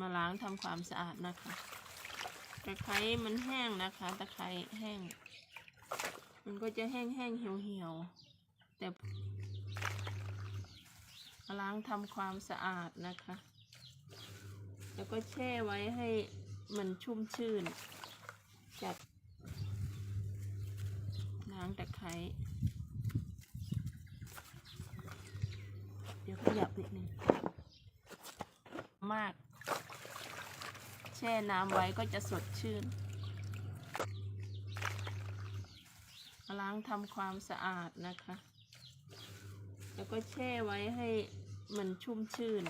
มาล้างทำความสะอาดนะคะตะไคร้มันแห้งนะคะ ตะไคร้แห้ง มันก็จะแห้งแห้งๆเหี่ยวเหี่ยวๆแต่มาล้างทำความสะอาดนะคะ แล้วก็แช่ไว้ให้มันชุ่มชื่นจากล้างตะไคร้เดี๋ยวขยับนิดนึงมาก แช่น้ำไว้ก็จะสดชื่น ล้างทำความสะอาดนะคะ แล้วก็แช่ไว้ให้มันชุ่มชื่น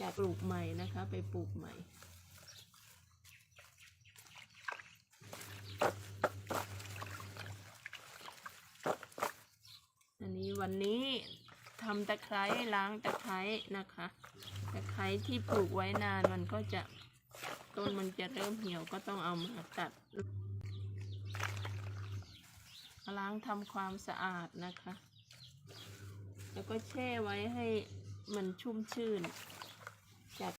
จากปลูกใหม่นะคะ ไปปลูกใหม่อันนี้วันนี้ทำตะไคร้ล้างตะไคร้นะคะ ตะไคร้ที่ปลูกไว้นานมันก็จะ ต้นมันจะเริ่มเหี่ยวก็ต้องเอามาตัดล้างทำความสะอาดนะคะ แล้วก็แช่ไว้ให้มันชุ่มชื่นจาก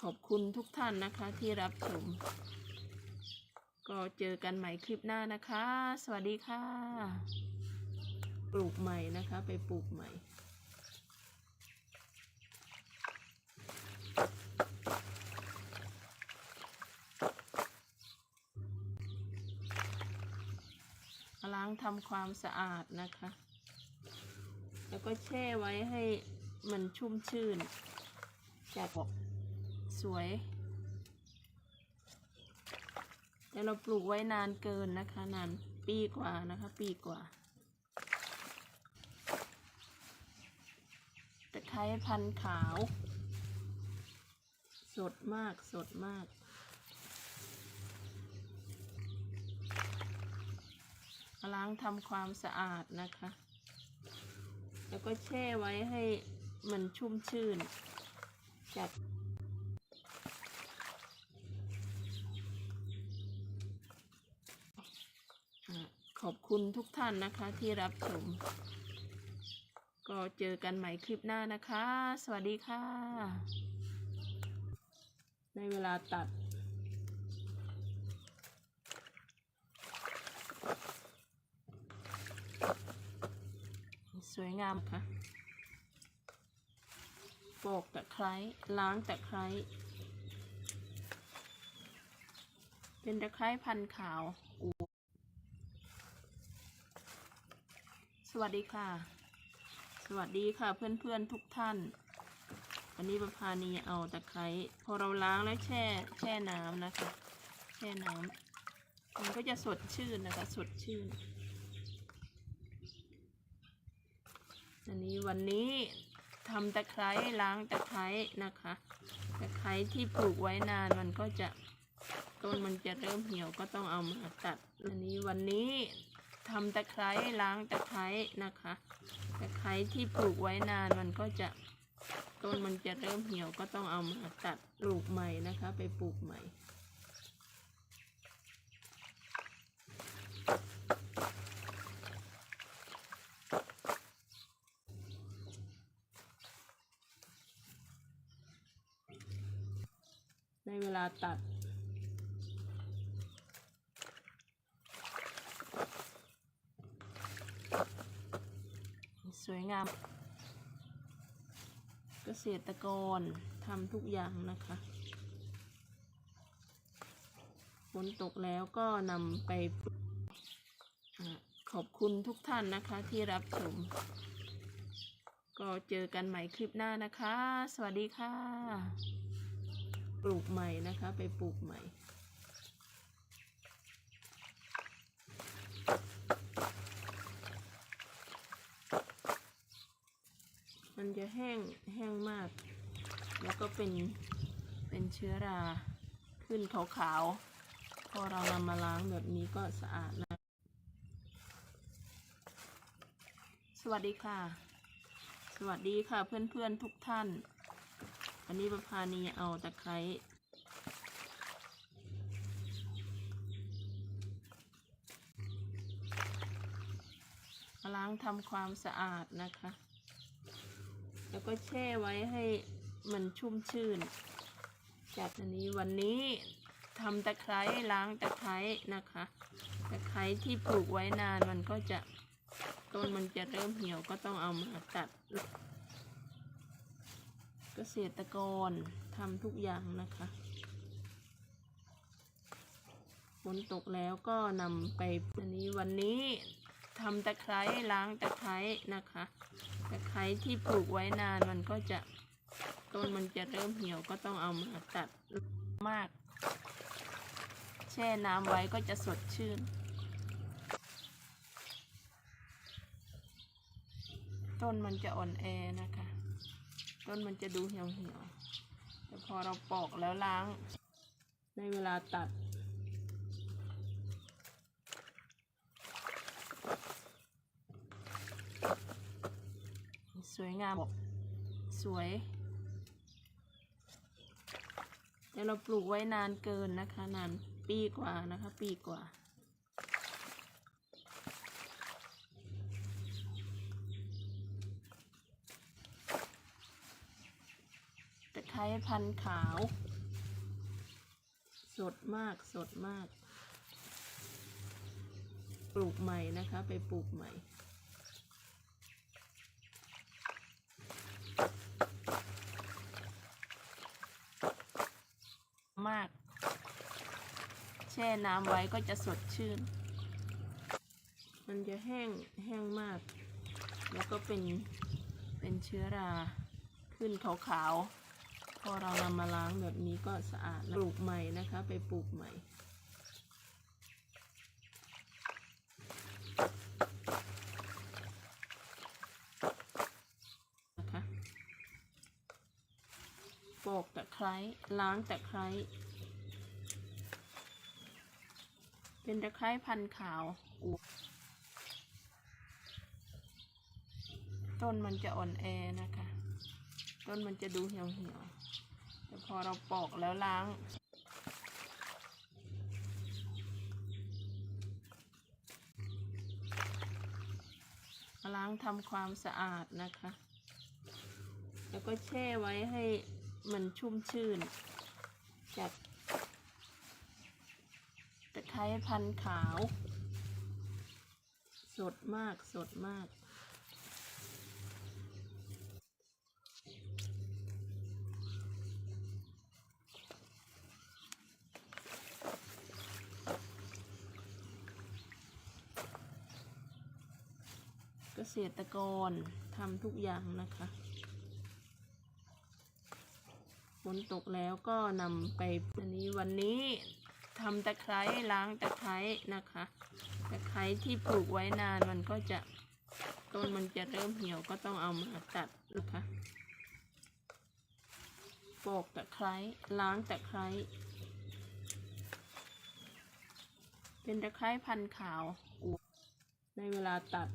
ขอบคุณทุกท่านนะคะที่รับชม ก็เจอกันใหม่คลิปหน้านะคะ สวัสดีค่ะ ปลูกใหม่นะคะ ไปปลูกใหม่ ล้างทำความสะอาดนะคะ แล้วก็แช่ไว้ให้มันชุ่มชื่นจกบอกสวย แต่เราปลูกไว้นานเกินนะคะ นานปีกว่านะคะ ปีกว่าตะไคร้พันธุ์ขาว สดมากสดมาก ล้างทำความสะอาดนะคะ แล้วก็แช่ไว้ให้มันชุ่มชื่นจากขอบคุณทุกท่านนะคะที่รับชม ก็เจอกันใหม่คลิปหน้านะคะ สวัสดีค่ะ ในเวลาตัด ส วยงามค่ะปอกตะไคร้ล้างตะไคร้เป็นตะไคร้พันขาวอูสวัสดีค่ะ สวัสดีค่ะเพื่อนๆทุกท่าน วันนี้ประพานีเอาตะไคร้พอเราล้างแล้วแช่แช่น้ำนะคะ แช่น้ำมันก็จะสดชื่นนะคะ สดชื่น อันนี้วันนี้ทำตะไคร้ล้างตะไคร้นะคะ ตะไคร้ที่ปลูกไว้นานมันก็จะต้นมันจะเริ่มเหี่ยวก็ต้องเอามาตัด อันนี้วันนี้ทำตะไคร้ล้างตะไคร้นะคะ ตะไคร้ที่ปลูกไว้นานมันก็จะต้นมันจะเริ่มเหี่ยวก็ต้องเอามาตัดปลูกใหม่นะคะ ไปปลูกใหม่ ในเวลาตัด สวยงาม เกษตรกรทำทุกอย่างนะคะฝนตกแล้วก็นำไปขอบคุณทุกท่านนะคะที่รับชม ก็เจอกันใหม่คลิปหน้านะคะ สวัสดีค่ะ ปลูกใหม่นะคะ ไปปลูกใหม่ มันจะแห้งแห้งมาก แล้วก็เป็นเป็นเชื้อราขึ้นขาวๆ พอเรานำมาล้างแบบนี้ก็สะอาดนะ สวัสดีค่ะ สวัสดีค่ะเพื่อนๆทุกท่าน วันนี้ประพานีเอาตะไคร้ล้างทำความสะอาดนะคะ แล้วก็แช่ไว้ให้มันชุ่มชื่น จากอันนี้วันนี้ทำตะไคร้ล้างตะไคร้นะคะ ตะไคร้ที่ปลูกไว้นานมันก็จะต้นมันจะเริ่มเหี่ยวก็ต้องเอามาตัด เกษตรกรทำทุกอย่างนะคะฝนตกแล้วก็นำไปอันนี้วันนี้ทำตะไคร้ล้างตะไคร้นะคะ ตะไคร้ที่ปลูกไว้นานมันก็จะต้นมันจะเริ่มเหี่ยวก็ต้องเอามาตัดมาก แช่น้ำไว้ก็จะสดชื่น ต้นมันจะอ่อนแอนะคะ ต้นมันจะดูเหี่ยวเหี่ยวๆแต่พอเราปอกแล้วล้างในเวลาตัด สวยงามสวยแต่เราปลูกไว้นานเกินนะคะ นานปีกว่านะคะ ปีกว่า ตะไคร้พันขาว สดมากสดมาก ปลูกใหม่นะคะ ไปปลูกใหม่มาก แช่น้ำไว้ก็จะสดชื่น มันจะแห้งแห้งมาก แล้วก็เป็นเป็นเชื้อราขึ้นขาวๆ พอเรานำมาล้างแบบนี้ก็สะอาดปลูกใหม่นะคะ ไปปลูกใหม่ นะคะปอกตะไคร้ล้างตะไคร้เป็นตะไคร้พันขาวอุต้นมันจะอ่อนแอนะคะ ต้นมันจะดูเหี่ยวเหี่ยว พอเราปอกแล้วล้าง ล้างทำความสะอาดนะคะ แล้วก็แช่ไว้ให้มันชุ่มชื่น จากตะไคร้พันขาว สดมากสดมาก ษตรกรทำทุกอย่างนะคะฝนตกแล้วก็นำไปอันนี้วันนี้ทำตะไคร้ล้างตะไคร้นะคะ ตะไคร้ที่ปลูกไว้นานมันก็จะต้นมันจะเริ่มเหี่ยวก็ต้องเอามาตัดนะคะปอกตะไคร้ล้างตะไคร้เป็นตะไคร้พันขาวในเวลาตัด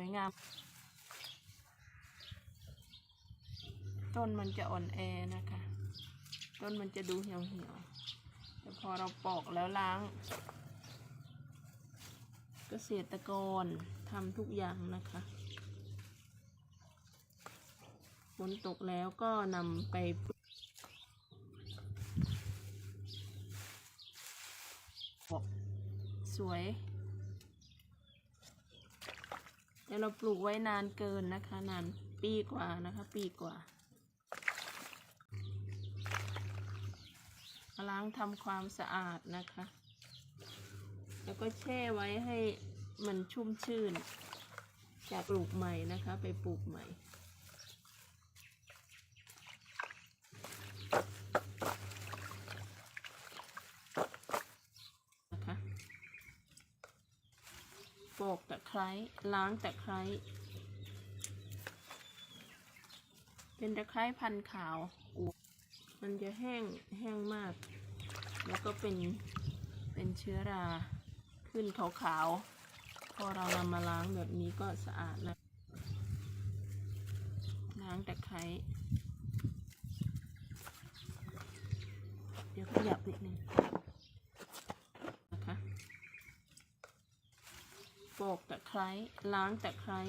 วยงาม ต้นมันจะอ่อนแอนะคะ ต้นมันจะดูเหี่ยวเหี่ยวๆแต่พอเราปอกแล้วล้าง เกษตรกรทำทุกอย่างนะคะฝนตกแล้วก็นำไปปลูกสวย แต่เราปลูกไว้นานเกินนะคะ นานปีกว่านะคะ ปีกว่าล้างทำความสะอาดนะคะ แล้วก็แช่ไว้ให้มันชุ่มชื่น จากปลูกใหม่นะคะ ไปปลูกใหม่ นะคะ ปอกตะ ไคร้ล้างตะไคร้เป็นตะไคร้พันขาวมันจะแห้งแห้งมาก แล้วก็เป็นเป็นเชื้อราขึ้นขาวๆพอเรานำมาล้างแบบนี้ก็สะอาดนะล้างตะไคร้เดี๋ยวขยับนิดนึงนะคะ ปอกตะไคร้ล้างตะไคร้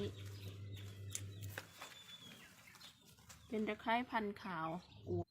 เป็นตะไคร้พันขาวอู